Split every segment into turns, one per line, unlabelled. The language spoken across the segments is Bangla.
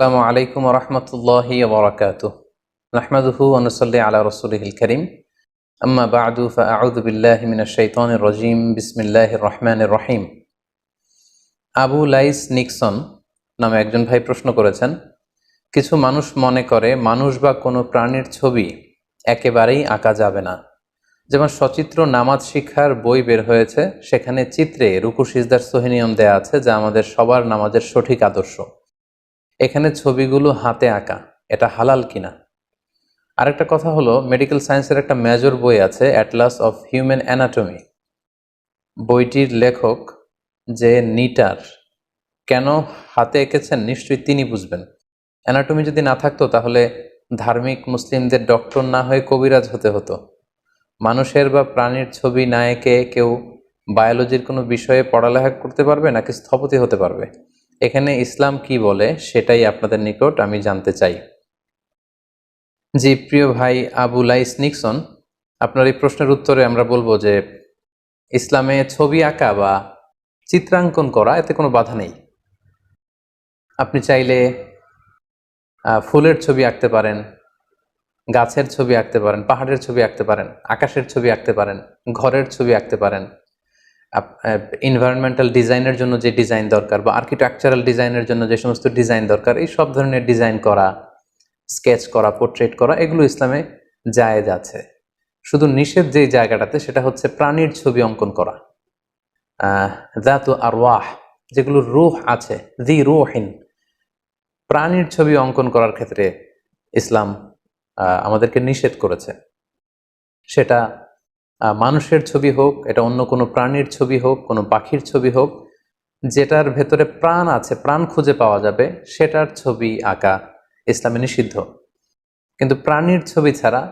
আসসালামু আলাইকুম রহমতুল্লাহি ওবরাকাতুহ নাহমাদুহু অনুসল্লি আলা রসুলহিল করিম। আম্মা বাদু, ফাআউযু বিল্লাহি মিনাশ শাইতানির রাজিম। বিসমিল্লাহির রহমানির রহিম। আবু লাইস নিক্সন নামে একজন ভাই প্রশ্ন করেছেন, কিছু মানুষ মনে করে মানুষ বা কোনো প্রাণীর ছবি একেবারেই আঁকা যাবে না। যেমন সচিত্র নামাজ শিক্ষার বই বের হয়েছে, সেখানে চিত্রে রুকু সিজদার সহিনিয়ম দেয়া আছে যা আমাদের সবার নামাজের সঠিক আদর্শ। এখানে ছবিগুলো হাতে আঁকা, এটা হালাল কিনা? আরেকটা কথা হলো মেডিকেল সায়েন্সের একটা মেজর বই আছে অ্যাটলাস অফ হিউম্যান অ্যানাটমি বইটির লেখক যে নিটার, কেন হাতে এঁকেছেন নিশ্চয়ই তিনি বুঝবেন। অ্যানাটমি যদি না থাকতো, তাহলে ধার্মিক মুসলিমদের ডক্টর না হয়ে কবিরাজ হতে হতো। মানুষের বা প্রাণীর ছবি না এঁকে কেউ বায়োলজির কোনো বিষয়ে পড়ালেখা করতে পারবে নাকি স্থপতি হতে পারবে? এখানে ইসলাম কি বলে সেটাই আপনাদের নিকট আমি জানতে চাই। জি, প্রিয় ভাই আবু লাইস নিক্সন, আপনার এই প্রশ্নের উত্তরে আমরা বলব যে, ইসলামে ছবি আঁকা বা চিত্রাঙ্কন করা এতে কোনো বাধা নেই। আপনি চাইলে ফুলের ছবি আঁকতে পারেন, গাছের ছবি আঁকতে পারেন, পাহাড়ের ছবি আঁকতে পারেন, আকাশের ছবি আঁকতে পারেন, ঘরের ছবি আঁকতে পারেন ইনভায়রনমেন্টাল ডিজাইনের জন্য যে ডিজাইন দরকার বা আর্কিটেকচারাল ডিজাইনের জন্য যে সমস্ত ডিজাইন দরকার, এই সব ধরনের ডিজাইন করা স্কেচ করা পোর্ট্রেট করা, এগুলো ইসলামে জায়েজ আছে। শুধু নিষেধ যে জায়গাটাতে, সেটা হচ্ছে প্রাণীর ছবি অঙ্কন করা। দাতু আর ওয়াহ যেগুলো রুহ আছে দি রুহিন, প্রাণীর ছবি অঙ্কন করার ক্ষেত্রে ইসলাম আমাদেরকে নিষেধ করেছে। সেটা মানুষের ছবি হোক, এটা অন্য কোনো প্রাণীর ছবি হোক, কোনো পাখির ছবি হোক, যেটার ভেতরে প্রাণ আছে, প্রাণ খুঁজে পাওয়া যাবে, সেটার ছবি আঁকা ইসলামে নিষিদ্ধ। কিন্তু প্রাণীর ছবি ছাড়া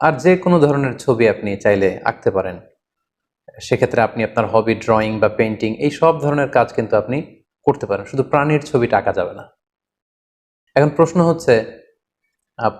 আর যে কোনো ধরনের ছবি আপনি চাইলে আঁকতে পারেন। সেক্ষেত্রে আপনি আপনার হবি ড্রয়িং বা পেন্টিং এই সব ধরনের কাজ কিন্তু আপনি করতে পারেন, শুধু প্রাণীর ছবিটা আঁকা যাবে না। এখন প্রশ্ন হচ্ছে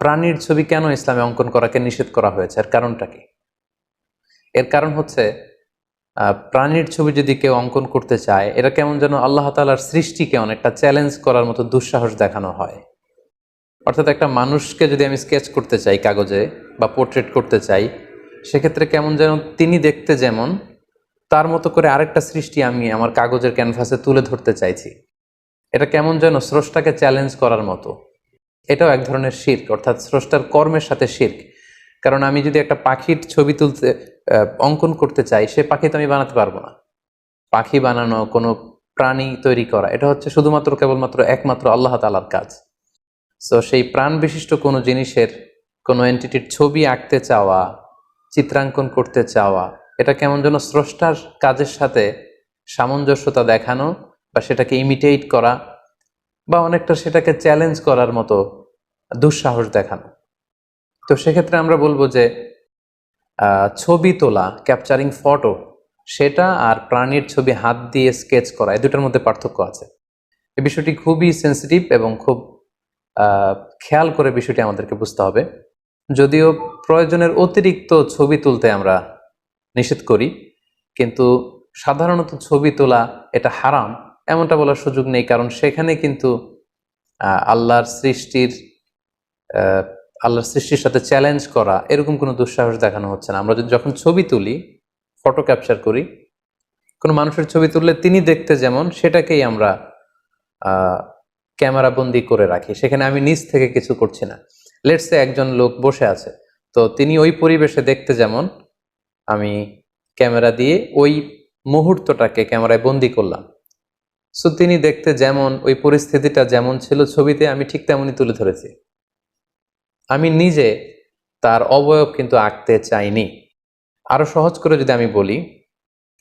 প্রাণীর ছবি কেন ইসলামে অঙ্কন করাকে নিষেধ করা হয়েছে? আর কারণটা কি? এর কারণ হচ্ছে প্রাণীর ছবি যদি কেউ অঙ্কন করতে চায় এটা কেমন যেন আল্লাহ তালার সৃষ্টিকে অনেকটা চ্যালেঞ্জ করার মতো দুঃসাহস দেখানো হয়। অর্থাৎ একটা মানুষকে যদি আমি স্কেচ করতে চাই কাগজে বা পোর্ট্রেট করতে চাই, সেক্ষেত্রে কেমন যেন তিনি দেখতে যেমন, তার মতো করে আরেকটা সৃষ্টি আমি আমার কাগজের ক্যানভাসে তুলে ধরতে চাইছি। এটা কেমন যেন স্রষ্টাকে চ্যালেঞ্জ করার মতো। এটাও এক ধরনের শির্ক, অর্থাৎ স্রষ্টার কর্মের সাথে শির্ক। কারণ আমি যদি একটা পাখির ছবি তুলতে অঙ্কন করতে চাই, সে পাখি তো আমি বানাতে পারব না। পাখি বানানো, কোনো প্রাণী তৈরি করা, এটা হচ্ছে শুধুমাত্র কেবলমাত্র একমাত্র আল্লাহ তালার কাজ। সো সেই প্রাণ বিশিষ্ট কোনো জিনিসের, কোনো এন্টিটির ছবি আঁকতে চাওয়া, চিত্রাঙ্কন করতে চাওয়া, এটা কেমন যেন স্রষ্টার কাজের সাথে সামঞ্জস্যতা দেখানো বা সেটাকে ইমিটেট করা বা অনেকটা সেটাকে চ্যালেঞ্জ করার মতো দুঃসাহস দেখানো। তো সেক্ষেত্রে আমরা বলব যে ছবি তোলা ক্যাপচারিং ফটো সেটা আর প্রাণীর ছবি হাত দিয়ে স্কেচ করা, এই দুটার মধ্যে পার্থক্য আছে। এই বিষয়টি খুবই সেন্সিটিভ এবং খুব খেয়াল করে বিষয়টি আমাদেরকে বুঝতে হবে। যদিও প্রয়োজনের অতিরিক্ত ছবি তুলতে আমরা নিষেধ করি, কিন্তু সাধারণত ছবি তোলা এটা হারাম, এমনটা বলার সুযোগ নেই, কারণ সেখানে কিন্তু আল্লাহর সৃষ্টির আল্লাহর সৃষ্টির সাথে চ্যালেঞ্জ করা, এরকম কোনো দুঃসাহস দেখানো হচ্ছে না। আমরা যদি যখন ছবি তুলি ফটো ক্যাপচার করি, কোনো মানুষের ছবি তুললে তিনি দেখতে যেমন, সেটাকেই আমরা ক্যামেরা বন্দি করে রাখি। সেখানে আমি নিজ থেকে কিছু করছি না। লেটসে একজন লোক বসে আছে, তো তিনি ওই পরিবেশে দেখতে যেমন, আমি ক্যামেরা দিয়ে ওই মুহূর্তটাকে ক্যামেরায় বন্দি করলাম। সো তিনি দেখতে যেমন, ওই পরিস্থিতিটা যেমন ছিল, ছবিতে আমি ঠিক তেমনই তুলে ধরেছি। আমি নিজে তার অবয়ব কিন্তু আঁকতে চাইনি। আরও সহজ করে যদি আমি বলি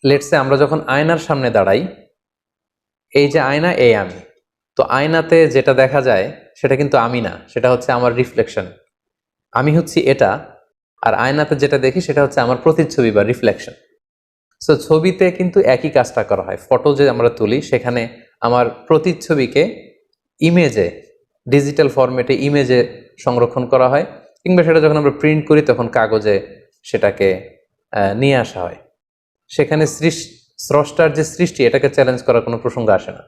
লেটসে আমরা যখন আয়নার সামনে দাঁড়াই, এই যে আয়না এই আমি। তো আয়নাতে যেটা দেখা যায়, সেটা কিন্তু আমি না, সেটা হচ্ছে আমার রিফ্লেকশন আমি হচ্ছি এটা, আর আয়নাতে যেটা দেখি, সেটা হচ্ছে আমার প্রতিচ্ছবি বা রিফ্লেকশন সো ছবিতে কিন্তু একই কাজটা করা হয়। ফটো যে আমরা তুলি, সেখানে আমার প্রতিচ্ছবিকে ইমেজে ডিজিটাল ফরম্যাটে ইমেজে সংরক্ষণ করা হয়, কিংবা সেটা যখন আমরা প্রিন্ট করি তখন কাগজে সেটাকে নিয়ে আসা হয়। সেখানে স্রষ্টার যে সৃষ্টি, এটাকে চ্যালেঞ্জ করার কোনো প্রসঙ্গ আসে না।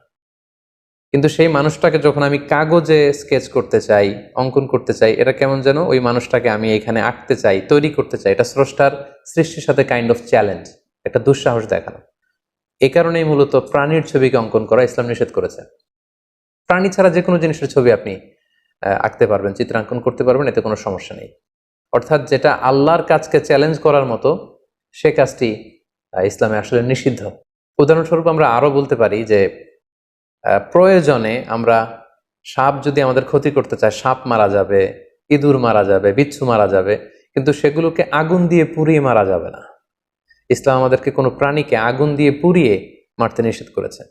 কিন্তু সেই মানুষটাকে যখন আমি কাগজে স্কেচ করতে চাই, অঙ্কন করতে চাই এটা কেমন যেন ওই মানুষটাকে আমি এখানে আঁকতে চাই, তৈরি করতে চাই। এটা স্রষ্টার সৃষ্টির সাথে কাইন্ড অফ চ্যালেঞ্জ একটা দুঃসাহস দেখানো। এ কারণেই মূলত প্রাণীর ছবিকে অঙ্কন করা ইসলাম নিষেধ করেছে প্রাণী ছাড়া যে কোনো জিনিসের ছবি আপনি আঁকতে পারবেন, চিত্রাঙ্কন করতে পারবেন, এতে কোনো সমস্যা নেই। অর্থাৎ যেটা আল্লাহর কাজকে চ্যালেঞ্জ করার মতো, সে কাজটি ইসলামে আসলে নিষিদ্ধ। উদাহরণস্বরূপ আমরা আরও বলতে পারি যে প্রয়োজনে আমরা সাপ যদি আমাদের ক্ষতি করতে চায়, সাপ মারা যাবে, ইঁদুর মারা যাবে, বিচ্ছু মারা যাবে, কিন্তু সেগুলোকে আগুন দিয়ে পুড়িয়ে মারা যাবে না। ইসলাম আমাদেরকে কোনো প্রাণীকে আগুন দিয়ে পুড়িয়ে মারতে নিষেধ করেছে।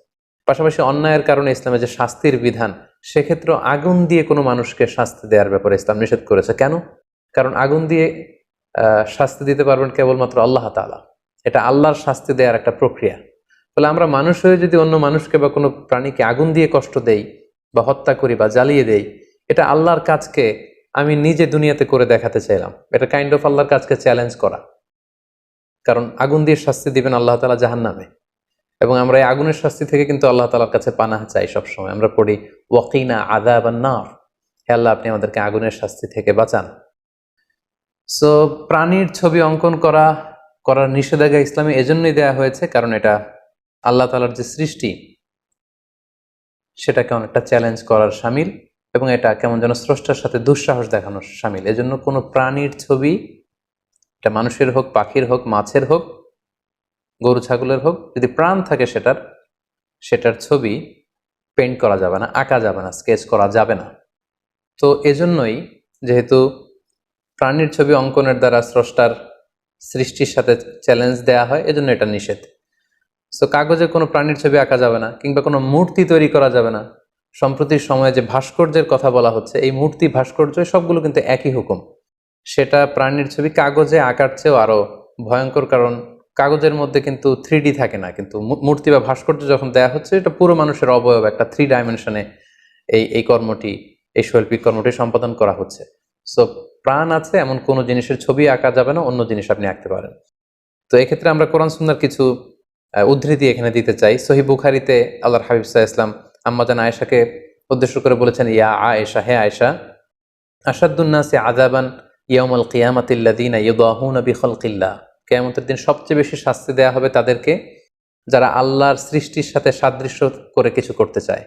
পাশাপাশি অন্যায়ের কারণে ইসলামে যে শাস্তির বিধান সেক্ষেত্রে আগুন দিয়ে কোনো মানুষকে শাস্তি দেওয়ার ব্যাপারে ইসলাম নিষেধ করেছে। কেন? কারণ আগুন দিয়ে শাস্তি দিতে পারবেন কেবলমাত্র আল্লাহ তাআলা। এটা আল্লাহর শাস্তি দেওয়ার একটা প্রক্রিয়া। ফলে আমরা মানুষ হয়ে যদি অন্য মানুষকে বা কোনো প্রাণীকে আগুন দিয়ে কষ্ট দেই বা হত্যা করি বা জ্বালিয়ে দেই, এটা আল্লাহর কাজকে আমি নিজে দুনিয়াতে করে দেখাতে চাইলাম। এটা কাইন্ড অফ আল্লাহর কাজকে চ্যালেঞ্জ করা। কারণ আগুন দিয়ে শাস্তি দিবেন আল্লাহ তালা জাহান নামে এবং আমরা এই আগুনের শাস্তি থেকে কিন্তু আল্লাহ তালার কাছে পানাহ চাই সবসময়। আমরা পড়ি, ওয়াকিনা আদা বা নার। হে আল্লাহ, আপনি আমাদেরকে আগুনের শাস্তি থেকে বাঁচান। সো, প্রাণীর ছবি অঙ্কন করা, করার নিষেধাজ্ঞা ইসলামে এজন্যই দেয়া হয়েছে, কারণ এটা আল্লাহ তালার যে সৃষ্টি, সেটাকে অনেকটা চ্যালেঞ্জ করার সামিল এবং এটা কেমন যেন স্রষ্টার সাথে দুঃসাহস দেখানোর সামিল। এজন্য কোনো প্রাণীর ছবি, এটা মানুষের হোক, পাখির হোক, মাছের হোক গরু ছাগলের হোক, যদি প্রাণ থাকে সেটার সেটার ছবি পেন্ট করা যাবে না, আঁকা যাবে না স্কেচ করা যাবে না। তো এজন্যই যেহেতু প্রাণীর ছবি অঙ্কনের দ্বারা স্রষ্টার সৃষ্টির সাথে চ্যালেঞ্জ দেয়া হয়, এজন্য এটা নিষেধ। সো কাগজে কোনো প্রাণীর ছবি আঁকা যাবে না, কিংবা কোনো মূর্তি তৈরি করা যাবে না সম্প্রতির সময়ে যে ভাস্কর্যের কথা বলা হচ্ছে, এই মূর্তি, ভাস্কর্য, সবগুলো কিন্তু একই হুকুম। সেটা প্রাণীর ছবি কাগজে আঁকার চেয়েও আরও ভয়ঙ্কর কারণ কাগজের মধ্যে কিন্তু থ্রি থাকে না, কিন্তু মূর্তি বা ভাস্কর্য যখন দেয়া হচ্ছে, এটা পুরো মানুষের অবয়ব, একটা থ্রি ডাইমেনশনে এই এই কর্মটি, এই শৈল্পিক কর্মটি সম্পাদন করা হচ্ছে। সো প্রাণ আছে, এমন কোনো জিনিসের ছবি আঁকা যাবে না, অন্য জিনিস আপনি আঁকতে পারেন। তো এক্ষেত্রে আমরা কোরআন সুন্দর কিছু উদ্ধৃতি এখানে দিতে চাই। সহি বুখারিতে আল্লাহর হাবিব সাহা ইসলাম আম্মাজান আয়েশাকে উদ্দেশ্য করে বলেছেন, ইয়া আয়েশা, হে আয়েশা আসাদুন্নাসে আজাবান ইয়াউমাল কিয়ামাতিল্লাদিনা ইউদাহুনা বিখলকিল্লাহ। কেয়ামতের দিন সবচেয়ে বেশি শাস্তি দেয়া হবে তাদেরকে যারা আল্লাহর সৃষ্টির সাথে সাদৃশ্য করে কিছু করতে চায়।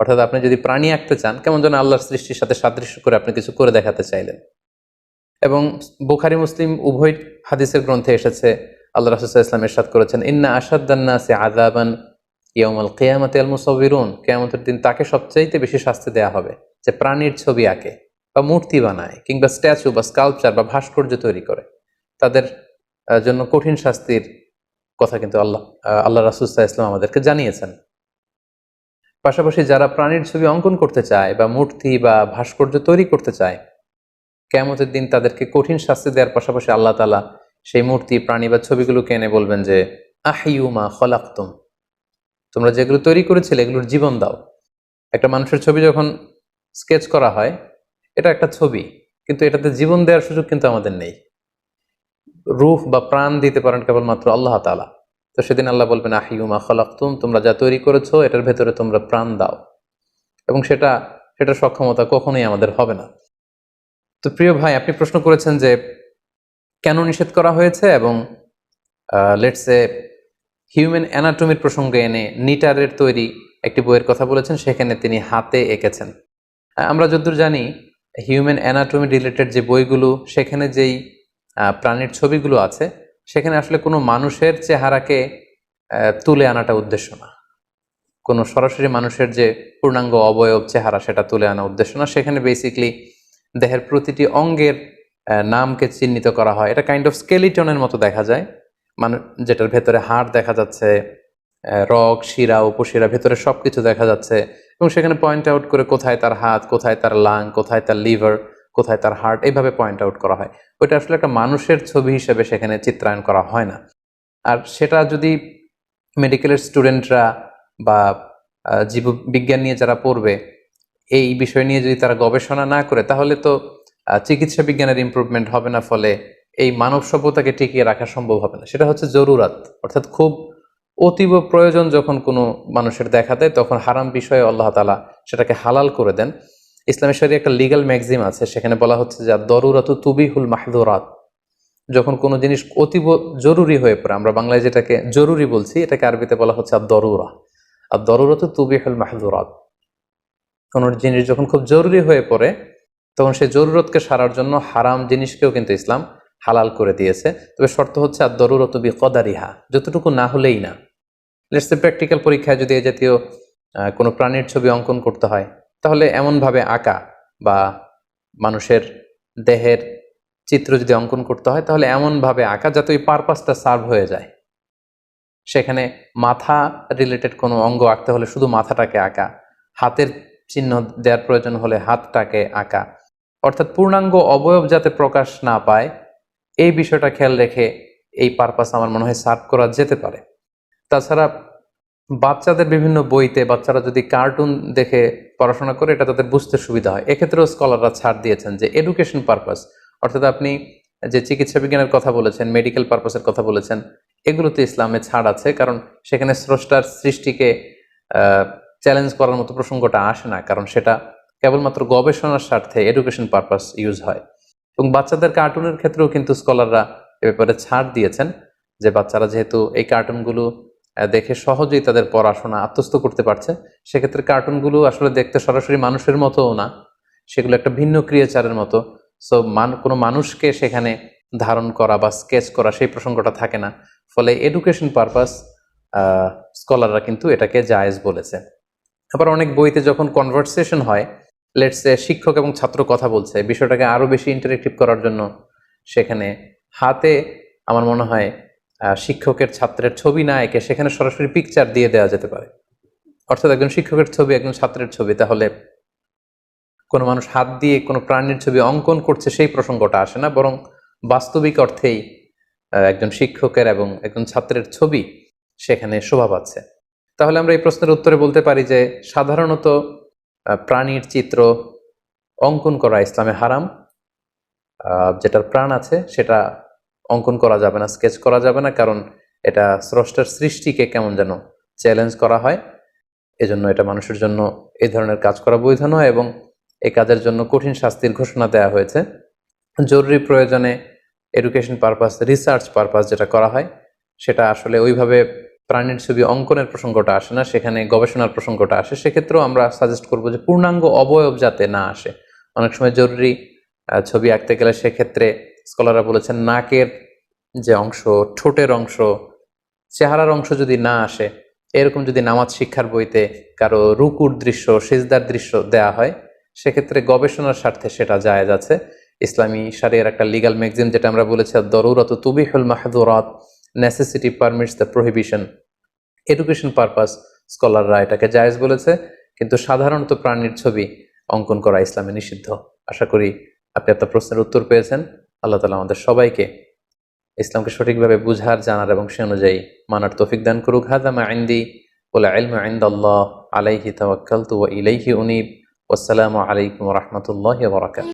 অর্থাৎ আপনি যদি প্রাণী আঁকতে চান, কেমন যেন আল্লাহর সৃষ্টির সাথে সাদৃশ্য করে আপনি কিছু করে দেখাতে চাইলেন। এবং বুখারি, মুসলিম উভয় হাদিসের গ্রন্থে এসেছে, আল্লাহ রাসুল্লাহ ইসলাম এরশাদ করেছেন, ইন্না আসাদ্দান্নাসে আদাবান ইয়াউমাল কিয়ামাতে আল মুসাবিরুন কেয়ামতের দিন তাকে সবচাইতে বেশি শাস্তি দেয়া হবে যে প্রাণীর ছবি আঁকে বা মূর্তি বানায় কিংবা স্ট্যাচু বা স্কাল্পচার বা ভাস্কর্য তৈরি করে। তাদের জন্য কঠিন শাস্তির কথা কিন্তু আল্লাহ আল্লাহ রাসুল্লাহ ইসলাম আমাদেরকে জানিয়েছেন। পাশাপাশি যারা প্রাণীর ছবি অঙ্কন করতে চায় বা মূর্তি বা ভাস্কর্য তৈরি করতে চায়, কেয়ামতের দিন তাদেরকে কঠিন শাস্তি দেওয়ার পাশাপাশি আল্লাহ তালা সেই মূর্তি, প্রাণী বা ছবিগুলোকে এনে বলবেন যে আহিউমা খলাক্তুম। তোমরা যেগুলো তৈরি করেছিলে এগুলোর জীবন দাও। একটা মানুষের ছবি যখন স্কেচ করা হয়, এটা একটা ছবি, কিন্তু এটাতে জীবন দেওয়ার সুযোগ কিন্তু আমাদের নেই। রূহ বা প্রাণ দিতে পারেন কেবলমাত্র আল্লাহ তালা তো সেদিন আল্লাহ বলবেন আহিউমা খলাক্তুম, তোমরা যা তৈরি করেছ, এটার ভেতরে তোমরা প্রাণ দাও। এবং সেটা, সেটার সক্ষমতা কখনোই আমাদের হবে না। তো প্রিয় ভাই, আপনি প্রশ্ন করেছেন যে, কেন নিষেধ করা হয়েছে? এবং লেটসে হিউম্যান অ্যানাটমির প্রসঙ্গে এনে নিটারের তৈরি একটি বইয়ের কথা বলেছেন, সেখানে তিনি হাতে এঁকেছেন। আমরা যদ্দূর জানি হিউম্যান অ্যানাটমি রিলেটেড যে বইগুলো, সেখানে যেই প্রাণীর ছবিগুলো আছে, সেখানে আসলে কোনো মানুষের চেহারাকে তুলে আনাটা উদ্দেশ্য না। কোনো সরাসরি মানুষের যে পূর্ণাঙ্গ অবয়ব চেহারা সেটা তুলে আনা উদ্দেশ্য না। সেখানে বেসিকলি দেহের প্রতিটি অঙ্গের নামকে চিহ্নিত করা হয়। এটা কাইন্ড অফ স্কেলিটনের মতো দেখা যায়। মানে যেটার ভেতরে হাড় দেখা যাচ্ছে রক শিরা, উপশিরা, ভেতরে সবকিছু দেখা যাচ্ছে এবং সেখানে পয়েন্ট আউট করে কোথায় তার হাত, কোথায় তার লাং কোথায় তার লিভার কোথায় তার হার্ট এইভাবে পয়েন্ট আউট করা হয়। ওইটা আসলে একটা মানুষের ছবি হিসেবে সেখানে চিত্রায়ন করা হয় না। আর সেটা যদি মেডিকেলের স্টুডেন্টরা বা আহ, জীববিজ্ঞান নিয়ে যারা পড়বে এই বিষয় নিয়ে যদি তারা গবেষণা না করে তাহলে তো চিকিৎসা বিজ্ঞানের ইম্প্রুভমেন্ট হবে না ফলে এই মানব সভ্যতাকে টিকিয়ে রাখা সম্ভব হবে না। সেটা হচ্ছে জরুরাত। অর্থাৎ খুব অতীব প্রয়োজন যখন কোনো মানুষের দেখা দেয় তখন হারাম বিষয়ে আল্লাহ তালা সেটাকে হালাল করে দেন। ইসলামের শরীরে একটা লিগ্যাল ম্যাগজিম আছে, সেখানে বলা হচ্ছে যে দরুরাত তুবিহুল মাহদুরাত। যখন কোনো জিনিস অতীব জরুরি হয়ে পড়ে, আমরা বাংলায় যেটাকে জরুরি বলছি, এটাকে আরবিতে বলা হচ্ছে আর দরুরা আর দরুরাত তুবিহুল মাহদুরাত। কোনো জিনিস যখন খুব জরুরি হয়ে পড়ে, তখন সেই জরুরতকে সারার জন্য হারাম জিনিসকেও কিন্তু ইসলাম হালাল করে দিয়েছে। তবে শর্ত হচ্ছে আর দরুরত বি কদারিহা যতটুকু না হলেই না। প্র্যাকটিক্যাল পরীক্ষায় যদি এই জাতীয় কোনো প্রাণীর ছবি অঙ্কন করতে হয় তাহলে এমনভাবে আঁকা বা মানুষের দেহের চিত্র যদি অঙ্কন করতে হয়, তাহলে এমনভাবে আঁকা যাতে ওই পারপাসটা সার্ভ হয়ে যায়। সেখানে মাথা রিলেটেড কোনো অঙ্গ আঁকতে হলে শুধু মাথাটাকে আঁকা, হাতের চিহ্ন দেওয়ার প্রয়োজন হলে হাতটাকে আঁকা। অর্থাৎ পূর্ণাঙ্গ অবয়ব যাতে প্রকাশ না পায়, এই বিষয়টা খেয়াল রেখে এই পারপাস আমার মনে হয় সার্ভ করা যেতে পারে। তাছাড়া বাচ্চাদের বিভিন্ন বইতে বাচ্চারা যদি কার্টুন দেখে পড়াশোনা করে, এটা তাদের বুঝতে সুবিধা হয়। এক্ষেত্রেও স্কলাররা ছাড় দিয়েছেন যে এডুকেশন পারপাস অর্থাৎ আপনি যে চিকিৎসা বিজ্ঞানের কথা বলেছেন মেডিকেল পারপাসের কথা বলেছেন, এগুলোতে ইসলামে ছাড় আছে, কারণ সেখানে স্রষ্টার সৃষ্টিকে চ্যালেঞ্জ করার মতো প্রসঙ্গটা আসে না, কারণ সেটা কেবলমাত্র গবেষণার স্বার্থে এডুকেশন পারপাস ইউজ হয়। এবং বাচ্চাদের কার্টুনের ক্ষেত্রেও কিন্তু স্কলাররা এ ব্যাপারে ছাড় দিয়েছেন যে বাচ্চারা যেহেতু এই কার্টুনগুলো দেখে সহজেই তাদের পড়াশোনা আত্মস্থ করতে পারছে। সেক্ষেত্রে কার্টুনগুলো আসলে দেখতে সরাসরি মানুষের মতোও না। সেগুলো একটা ভিন্ন ক্রিয়াচারের মতো। সো মান কোনো মানুষকে সেখানে ধারণ করা বা স্কেচ করা সেই প্রসঙ্গটা থাকে না। ফলে এডুকেশন পারপাস স্কলাররা কিন্তু এটাকে জায়েজ বলেছে। আবার অনেক বইতে যখন কনভারসেশন হয় লেটসে শিক্ষক এবং ছাত্র কথা বলছে, বিষয়টাকে আরও বেশি ইন্টারেক্টিভ করার জন্য সেখানে হাতে আমার মনে হয় শিক্ষকের ছাত্রের ছবি না এঁকে সেখানে সরাসরি পিকচার দিয়ে দেওয়া যেতে পারে। অর্থাৎ একজন শিক্ষকের ছবি, একজন ছাত্রের ছবি, তাহলে কোনো মানুষ হাত দিয়ে কোনো প্রাণীর ছবি অঙ্কন করছে সেই প্রসঙ্গটা আসে না, বরং বাস্তবিক অর্থেই একজন শিক্ষকের এবং একজন ছাত্রের ছবি সেখানে শোভা পাচ্ছে। তাহলে আমরা এই প্রশ্নের উত্তরে বলতে পারি যে, সাধারণত প্রাণীর চিত্র অঙ্কন করা ইসলামে হারাম। যেটার প্রাণ আছে সেটা অঙ্কন করা যাবে না স্কেচ করা যাবে না, কারণ এটা স্রষ্টার সৃষ্টিকে কেমন যেন চ্যালেঞ্জ করা হয়। এজন্য এটা মানুষের জন্য এই ধরনের কাজ করা বৈধ নয় এবং এ কাজের জন্য কঠিন শাস্তির ঘোষণা দেওয়া হয়েছে। জরুরি প্রয়োজনে এডুকেশন পারপাস রিসার্চ পারপাস যেটা করা হয়, সেটা আসলে ওইভাবে প্রাণীর ছবি অঙ্কনের প্রসঙ্গটা আসে না, সেখানে গবেষণার প্রসঙ্গটা আসে। সেক্ষেত্রেও আমরা সাজেস্ট করব যে পূর্ণাঙ্গ অবয়ব যাতে না আসে। অনেক সময় জরুরি ছবি আঁকতে গেলে সেক্ষেত্রে স্কলাররা বলেছেন, নাকের যে অংশ, ঠোঁটের অংশ, চেহারার অংশ যদি না আসে, এরকম যদি নামাজ শিক্ষার বইতে কারও রুকুর দৃশ্য, সিজদার দৃশ্য দেয়া হয়, সেক্ষেত্রে গবেষণার স্বার্থে সেটা জায়েজ আছে। ইসলামী সারিয়ার একটা লিগাল ম্যাগজিন যেটা আমরা বলেছি দরুরত তুবিহুল মাহদুরাত necessity permits the prohibition education purpose স্কলাররা এটাকে জায়েজ বলেছে, কিন্তু সাধারণত প্রাণীর ছবি অঙ্কন করা ইসলামে নিষিদ্ধ। আশা করি আপনি আপনার প্রশ্নের উত্তর পেয়েছেন। আল্লাহ তালা আমাদের সবাইকে ইসলামকে সঠিকভাবে বুঝার, জানার এবং সে অনুযায়ী মানার তৌফিক দান করুক। হাদা মা আইন্দি ওলা ইলমু ইনদাল্লাহ আলাইহি তাওয়াক্কালতু ওয়া ইলাইহি উনিব। ওসালাম আলাইকুম রহমতুল্লাহ বারাকাতুহু।